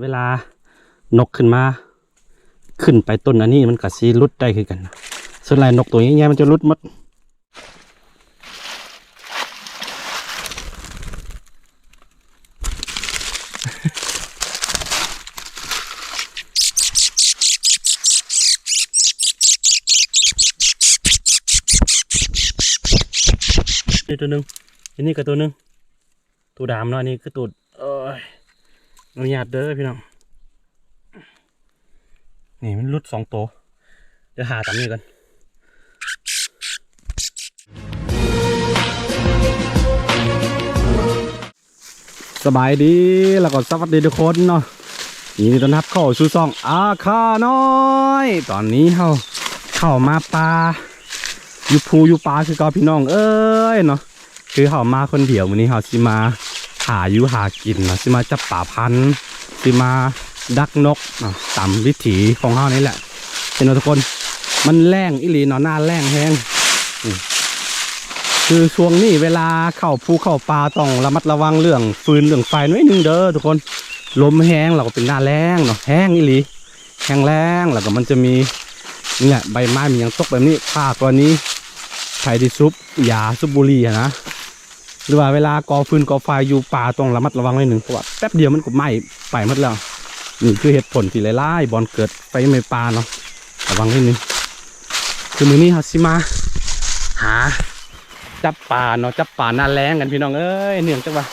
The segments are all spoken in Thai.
เวลานกขึ้นมา ขึ้นไปต้นอันนี้มันก็สีรุดได้คือกันนะส่วนลายนกตัวนี้มันจะรุดมดนี่ตัวหนึ่งอันนี้ก็ตัวหนึ่งตัวดำเนาะนนี้คือตัว อนุญาตเด้อพี่น้อง นี่มันรุดสองตัวเดี๋ยวหาตามนี้กันสบายดีแล้วก็สวัสดีทุกคนเนาะยินดีต้อนรับเข้าสู่ซองอาคาน้อย ตอนนี้เขาเข้ามาปลาอยู่ภูอยู่ปลาคือเก็พี่น้องเอ้ยเนาะคือเขามาคนเดียววันนี้เขาสิมา หาอยู่หากินนะสิมาจับป่าพันธุ์สิมาดักนกนะตามวิถีของเขานี่แหละเห็นไหทุกคนมันแรงอิลีเนาะหน้าแรงแห้งคือช่วงนี้เวลาเข้าภูเข้าป่าต้องระมัดระวังเรื่องฟืนเรื่องไฟน้อยหนึงเด้อทุกคนลมแห้งเราก็เป็นหน้าแรงเนาะแห้งอิลีแห้งแรงแล้วก็มันจะมีเนี่ยใบไม้มีอย่างตกแบบนี้ผ้าตัวนี้ใช้ที่ซุปยาซุปบุรีอะนะ หรือว่าเวลาก่อฟืนก่อไฟอยู่ป่าต้องระมัดระวังหน่อยหนึ่งเพราะว่าแป๊บเดียวมันก็ไหม้ไปหมดแล้วนี่คือเหตุผลที่ไล่ๆบอลเกิดไฟไม้ป่าเนาะระวังนิดนึงคือมือนี้เราสิมา หา จับป่าเนาะจับป่าหน้าแรงกันพี่น้องเอ้ยเนื่องจากว่า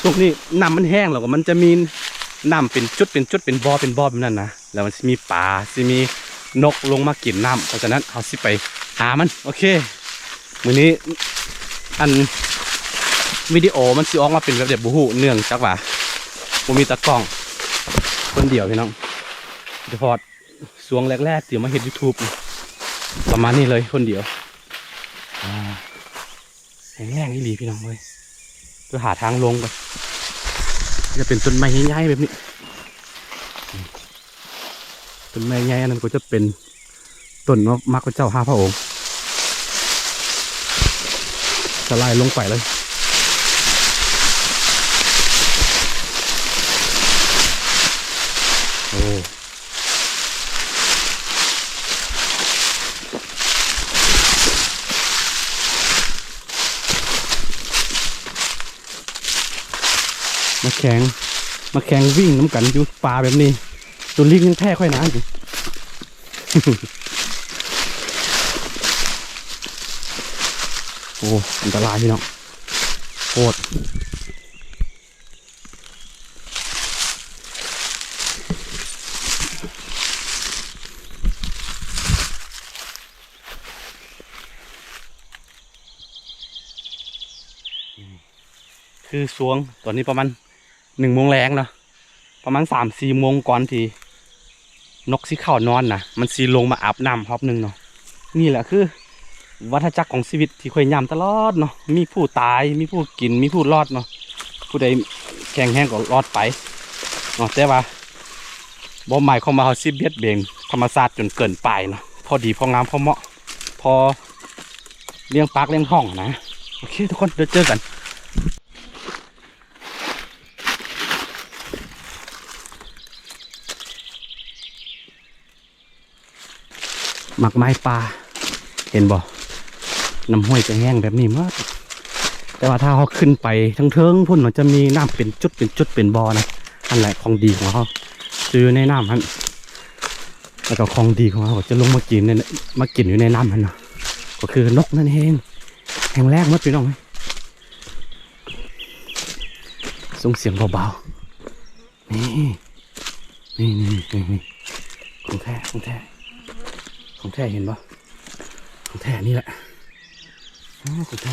ช่วงนี้น้ำมันแห้งแล้วก็มันจะมีน้ำเป็นจุดเป็นจุดเป็นบ่อเป็นบ่อแบบนั้นนะแล้วมันสิมีป่าสิมีนกลงมากินน้ำเพราะฉะนั้นเราสิไปหามัน โอเค มือนี้อัน วิดีโอมันสิออกมาเป็นแบบเด็บบูฮูเนื่องจากว่าผมมีตะกล้อง คนเดียวพี่น้องเดพอดสวงแรกๆเดี๋ยวมาเห็นยูทูบประมาณนี้เลยคนเดียวแข็งแรงนี่หลีพี่น้องเลยจะหาทางลงก่อนจะเป็นต้นไม้ใหญ่ๆแบบนี้ต้นไม้ใหญ่อันนั้นก็จะเป็นต้นมะมักเจ้าห้าพระองค์สไลด์ลงไปเลย มาแข่งมาแข่งวิ่งน้ำกันอยู่ป่าแบบนี้ตัวลิงยังแพ้ค่อยหนาอยู่โอ้อันตรายพี่น้องโคตร คือสวงตอนนี้ประมาณหนึ่งโมงแรงเนาะประมาณสามสี่โมงก่อนที่นกสีขาวนอนนะมันสีลงมาอาบน้ำรอบหนึ่งเนาะนี่แหละคือ วัฏจักรของชีวิตที่ค่อยย่ำตลอดเนาะมีผู้ตายมีผู้กินมีผู้รอดเนาะผู้ใดแข็งแห้งก็รอดไปเนาะแต่ว่าบ่หมายความว่าเขาสิเบียดเบียนธรรมศาสตร์จนเกินไปเนาะพอดีพองามพอเหมาะ พอเลี้ยงปากเลี้ยงห้องนะ โอเค ทุกคนเดี๋ยวเจอกัน หมักไม้ปลาเห็นบ่น้ำห้วยจะแห้งแบบนี้มากแต่ว่าถ้าเขาขึ้นไปทั้งเทิงพุ่นมันจะมีน้ำเป็นจุดเป็นจุดเป็นบ่อนะอันแหละของดีของเขาซื้อในน้ำฮันแล้วก็ของดีของเขาจะลงมากินในมากินอยู่ในน้ำฮันเนาะก็คือนกนั่นเองแห่งแรกมัดพี่น้องไหมส่งเสียงเบาๆนี่นี่นี่นี่นี่ของแท้ของแท้ ของแท้เห็นปะของแท้นี่แหละของแท้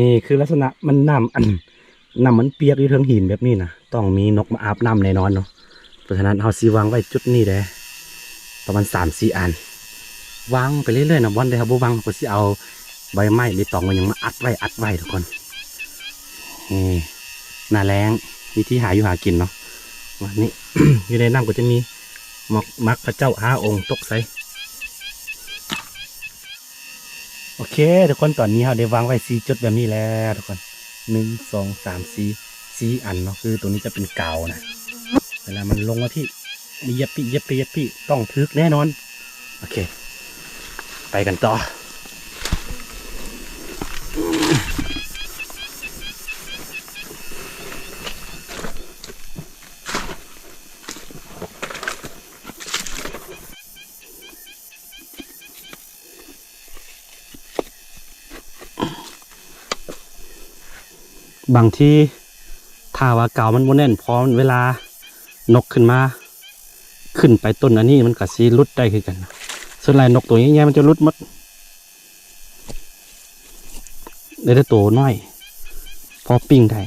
นี่คือลักษณะมันน้ำอันน้ำมันเปียกอยู่เทิงหินแบบนี้นะต้องมีนกมาอาบน้ำแน่นอนเนาะเพราะฉะนั้นเอาซีวางไว้จุดนี้เลยประมาณสามสี่อันวางไปเรื่อยๆนะวันเดียวครับบ่วางก็สิเอาใบไม้หรือตองมันยังมาอัดไว้อัดไว้ทุกคนนี่หน้าแรงวิธีหาอยู่หากินเนาะวันนี้อยู่ในน้ำก็จะมีหมอกมักพระเจ้าห้าองค์ตกใส่ โอเค ทุกคนตอนนี้เราได้วางไว้สีจุดแบบนี้แล้วทุกคนหนึ่งสองสามสี่สี่อันเนาะคือตัวนี้จะเป็นกาวนะเวลามันลงมาที่เย็บปีเย็บปีเย็บปีต้องทึกแน่นอน โอเค ไปกันต่อางที่ถ้าว่าเก่ามันโมแน่นพร้อมเวลานกขึ้นมา ขึ้นไปต้นอันนี้มันก็ซีรุดได้คือกัน ส่วนลายนกตัวนี้แง่มันจะรุดมัดได้แต่ตัวน้อย พอปิ้งได้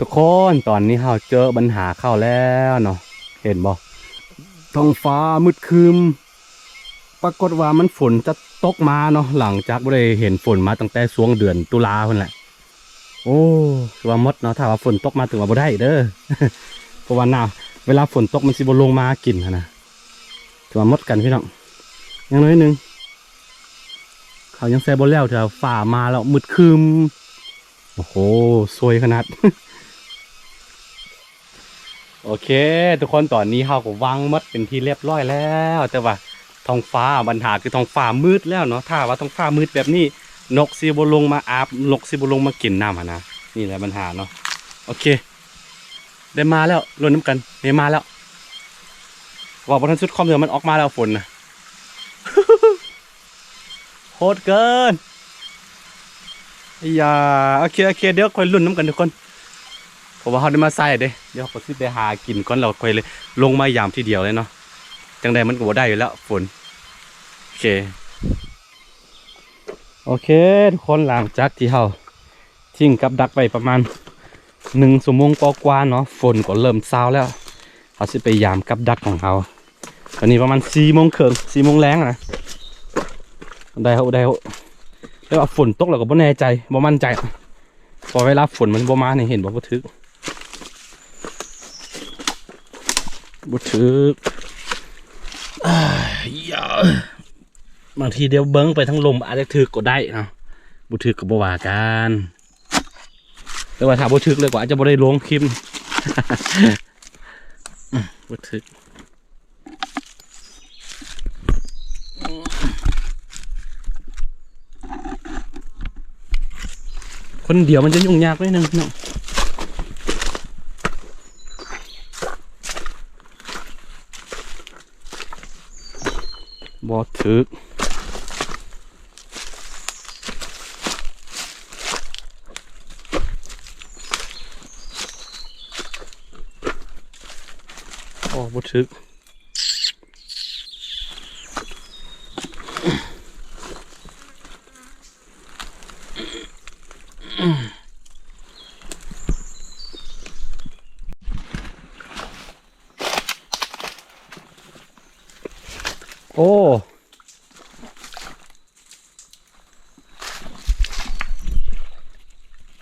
ทุกคนตอนนี้เราเจอปัญหาเข้าแล้วเนาะเห็นบ่ท้องฟ้ามืดครึมปรากฏว่ามันฝนจะตกมาเนาะหลังจากบ่ได้เห็นฝนมาตั้งแต่ช่วงเดือนตุลาคนแหละโอ้คือว่ามดเนาะถ้าว่าฝนตกมาถึงว่าบ่ได้เด้อเพราะว่าหน้าเวลาฝนตกมันสิบ่ลงมากินนนะถือว่ามดกันพี่น้องยังน้อยนึงเขายังแซ่บ่แล้วเถอะฝ่ามาแล้วมืดครึมโอ้โหสวยขนาด โอเค ทุกคนตอนนี้เราก็วางหมดเป็นที่เรียบร้อยแล้ว แต่ว่าท้องฟ้าปัญหาคือท้องฟ้ามืดแล้วเนาะถ้าว่าท้องฟ้ามืดแบบนี้นกซีบลงมาอาบนกซีบลงมากินน้ำนะนี่แหละปัญหาเนาะโอเค ได้มาแล้วรวนน้ำกันได้มาแล้วว่าบนทันสุดคอมเดือมันออกมาแล้วฝนนะโหดเกินอย่าโอเคโอเคเดี๋ยวคอยรุ่นน้ำกันทุกคน เพราะว่าเขาได้มาใส่เด้เดี๋ยวเขาสิไปหากินก่อนเราค่อยเลย ลงมายามทีเดียวเลยเนาะจังใดมันก็บ่ได้อยู่แล้วฝนโอเค โอเค ทุกคนหลังจากที่เขาทิ้งกับดักไปประมาณหนึ่งชั่วโมงกว่าๆเนาะฝนก็เริ่มเศร้าแล้วเขาสิไปยามกับดักของเขาตอนนี้ประมาณสี่โมงครึ่งสี่โมงแรงนะได้เขาได้เขาแล้วว่าฝนตกเราก็บ่แน่ใจบ่มั่นใจพอเวลาฝนมันบ่มาเนี่ยเห็นบ่บ่ทึก บ่ทึกอ้ายอย่าบางทีเดี๋ยวเบิ้งไปทั้งลมอาจจะทึกก็ได้เนาะบ่ทึกก็บ่ว่ากันแต่ว่าถ้าบ่ทึกเลยก็อาจจะบ่ได้ลงคลิปอืมบ่ทึกคนเดียวมันจะยุ่งยากนิดนึงเนาะ บอถึกโอ้บอถึก โอ้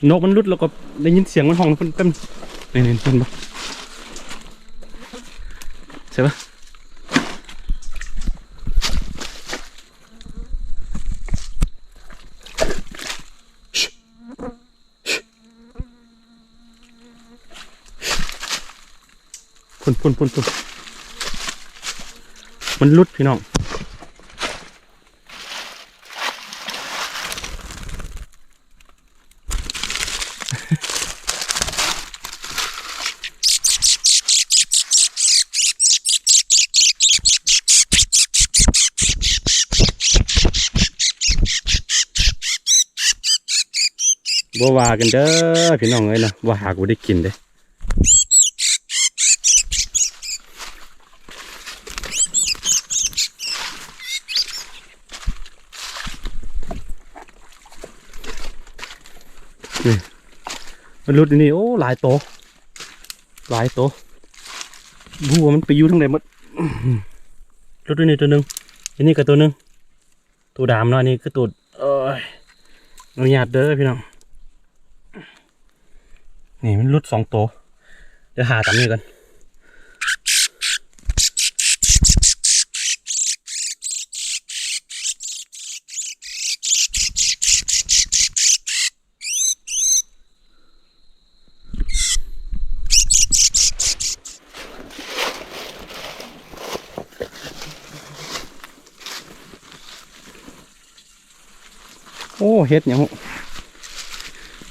นกมันรุดแล้วก็ได้ยินเสียงมันห้องเพิ่นเต็มนี่นี่เพิ่นปะใช่ปะพุ่นพุ่นพุ่นพุ่นมันรุดพี่น้อง บ่ว่ากันเด้อพี่น้องเอ้ยนะว่าหากูได้กินเด้มันรุดนี่โอ้หลายโตหลายโตบัวามันไปอยู่ทั้งไหนหมดอื้อหือรุดอยู่นี่ตัวหนึ่งอันนี้ก็ตัวหนึ่งตัวดำเนาะอันนี้คือตัวเอ้ยอนุญาตเด้อพี่น้อง นี่มันรุดสองตัว เดี๋ยวหาตามนี้กันโอ้เฮ็ดหยัง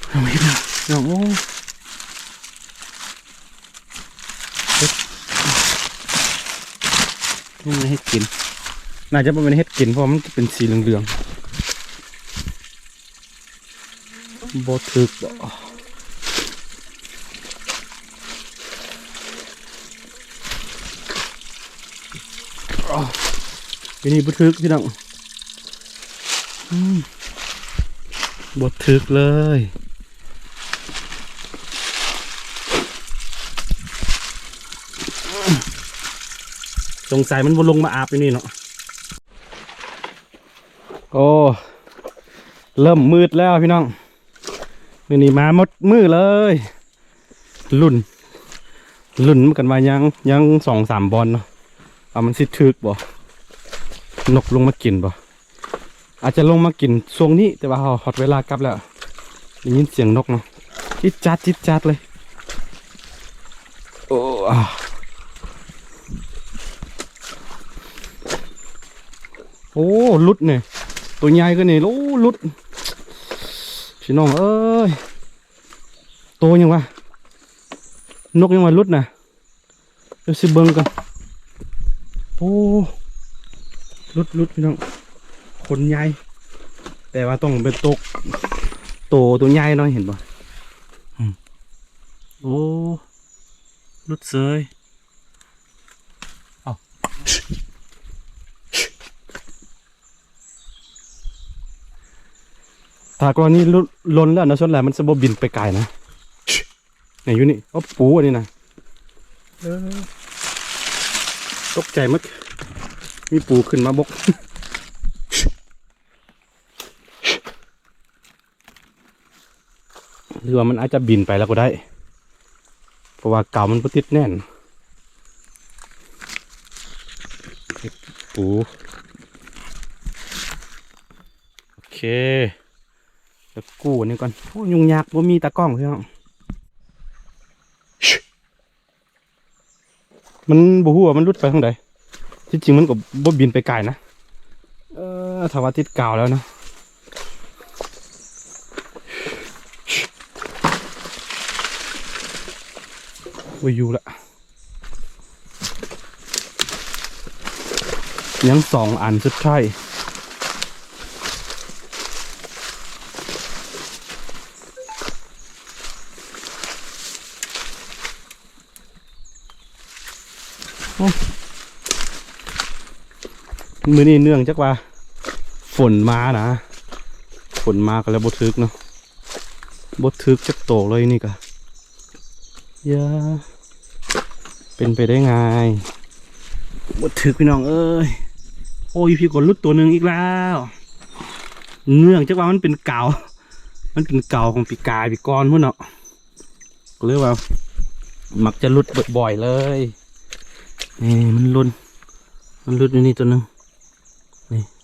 เอาเฮ็ดนะพี่น้องโอ้เฮ็ดนี่มันเฮ็ด กิน น่าจะเป็นเฮ็ดกินเพราะมันเป็นสีเหลืองๆบ่ถึกบ่อ้าวทีนี้บ่ถึกพี่น้องบ่ถึกเลย สงสัยมันวนลงมาอาบอยู่นี่เนาะโอ้เริ่มมืดแล้วพี่น้องนี่นี่มาหมดมือเลยลุ่นลุ่นเหมือนกันว่ายังยังสองสามบอลเนาะเอามันสิทึกบ่นกลงมากินบ่อาจจะลงมากินช่วงนี้แต่ว่าเขาฮอตเวลากลับแล้วได้ยินเสียงนกเนาะจิดจัดจิดจัดเลยโอ้อ่า โอ้ลุดเนี่ยตัวใหญ่ก็เนี่ยโอ้ลุดพี่น้องเอ้ยโตยังวะนกยังวะลุดนะเดี๋ยวสิเบิ้งกันโอ้ลุดลุดพี่น้องคนใหญ่แต่ว่าต้องเป็นตกโตตัวใหญ่น่อยเห็นป่ะโอ้ลุดเสยเอา ถ้ากรณีลุล้นแล้วนะส่วนแหละมันจะบ่บินไปไกลนะไหนอยู่นี่อ๋อปูอันนี้นะเออตกใจมัดมีปูขึ้นมาบกหรือว่ามันอาจจะบินไปแล้วก็ได้ เพราะว่าเก่ามันบ่ติดแน่น ปู โอเค แล้วกู้อันนี้ก่อนโอยุงยากว่ามีตากล้องพี่น้องชิมันบ่ฮู้ว่ามันรุดไปทางใดที่จริงมันก็บ่บินไปไกลนะ เออถ้าว่าติดกาวแล้วเนาะว่าอยู่ละยังสองอันสุดท้าย มือนี้เนื่องจากว่า ฝนมานะ ฝนมาก็แล้วบดทึกเนาะบดทึกจักโตกเลยนี่ก็อยาเป็นไปได้ไงบดทึกพี่น้องเอ้ยโอ้ยพี่กดลุดตัวหนึ่งอีกแล้ว เนื่องจากว่ามันเป็นเก่า มันเป็นเก่าของปีกายปีกรพวกเนาะเรียกว่า มักจะลุดบ่อยๆเลยนี่มันลุนมันลุดอยู่นี่ตัวหนึ่ง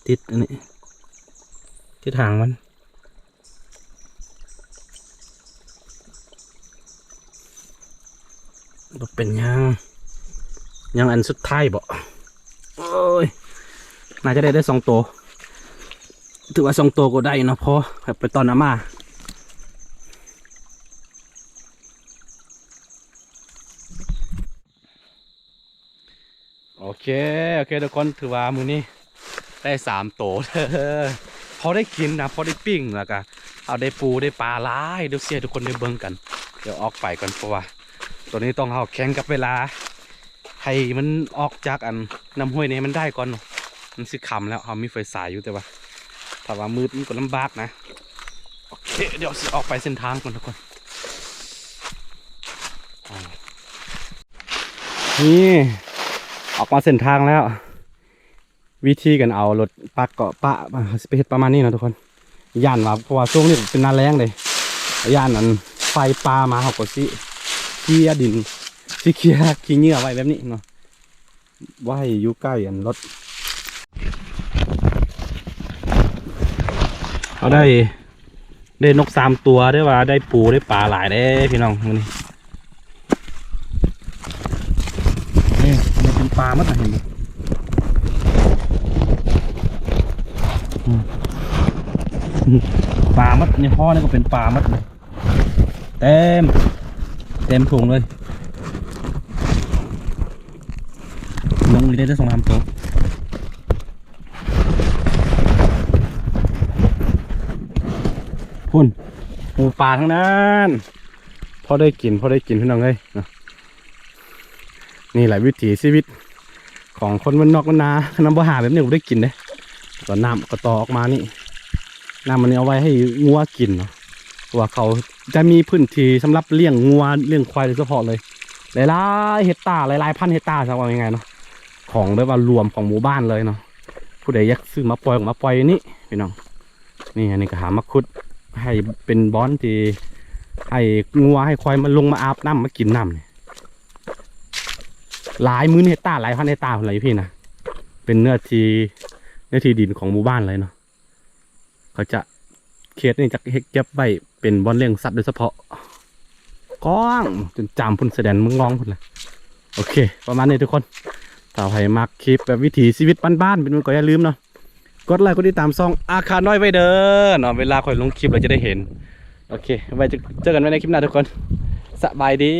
ติดอันนี้ที่ทางมันบ่เป็นยังยังอันสุดท้ายบ่โอ้ยน่าจะได้ได้สองตัว ถือว่าสองตัวก็ได้นะเพราะแบบไปตอนอามาโอเค โอเคทุกคนถือว่ามือนี้ ได้สามตัวเด้อพอได้กินนะพอได้ปิ้งแล้วก็เอาได้ปูได้ปลาหลายเดี๋ยวเสียทุกคนได้เบิ่งกัน เดี๋ยวออกไปก่อนเพราะว่า ตัวนี้ต้องเอาแข่งกับเวลา ให้มันออกจากอันน้ำห้วยนี้มันได้ก่อนมันสิคำแล้วเขามีไฟสายอยู่แต่ว่าถ้าว่ามืดมันก็ลำบากนะโอเคเดี๋ยวสิออกไปเส้นทางก่อนทุกคนนี่ออกมาเส้นทางแล้ว วิธีกันเอารถปักเกาะปะสิไปเฮ็ดประมาณนี้นะทุกคนย่านว่าเพราะว่าช่วงนี้เป็นหนาแรงเลยย่านนั้นไฟปลามาเขาก็สิเคียดินสิเคียขี้เหงื่อไว้แบบนี้เนาะไว้อยู่ใกล้อันรถเขาได้ได้นกสามตัวได้ว่าได้ปูได้ปลาหลายได้พี่น้องนี้นี่มันเป็นปลามัดนะเห็นไหมอืม ปลามัดในพ่อนี่ก็เป็นปลามัดเลยเต็ม เต็มถุงเลยลงเลยได้ได้สองสามตัวพุ่นหูป่าทั้งนั้นพอได้กินพอได้กินพี่น้องเลยนี่แหละวิถีชีวิตของคนมันนอกมันนาน้ำบ่หาแบบนี้ผมได้กินเด้ก็น้ำก็ต่อออกมานี่ น้ำมันนี่เอาไว้ให้งัวกินเนาะเพราะว่าเขาจะมีพื้นที่สำหรับเลี้ยงงัวเลี้ยงควายโดยเฉพาะเลย หลายๆเฮกตาร์หลายๆพันเฮกตาร์จะว่ายังไงเนาะของแบบว่ารวมของหมู่บ้านเลยเนาะผู้ใดอยากซื้อมาปล่อยก็มาปล่อยนี่พี่น้องนี่อันนี้ก็หามาคุดให้เป็นบอนที่ให้งัวให้ควายมันลงมาอาบน้ำมากินน้ำเนี่ยหลายมื้อเฮกตาร์หลายพันเฮกตาร์อะไรพี่นะเป็นเนื้อที่เนื้อที่ดินของหมู่บ้านเลยเนาะ เขาจะเขตนี่จะเก็บไว้เป็นบอนเลี้ยงสัตว์โดยเฉพาะก้องจนจำพุ่นแสดงมึงร้องพุ่นเลยโอเค ประมาณนี้ทุกคนถ้าใครมักคลิปแบบวิถีชีวิตบ้านๆเป็นมันก็อย่าลืมเนาะกดไลค์กดติดตามซองอาคารน้อยไว้เด้อเนาะเวลาคอยลงคลิปเราจะได้เห็น โอเค ไว้เจอกันไว้ในคลิปหน้าทุกคนสบายดี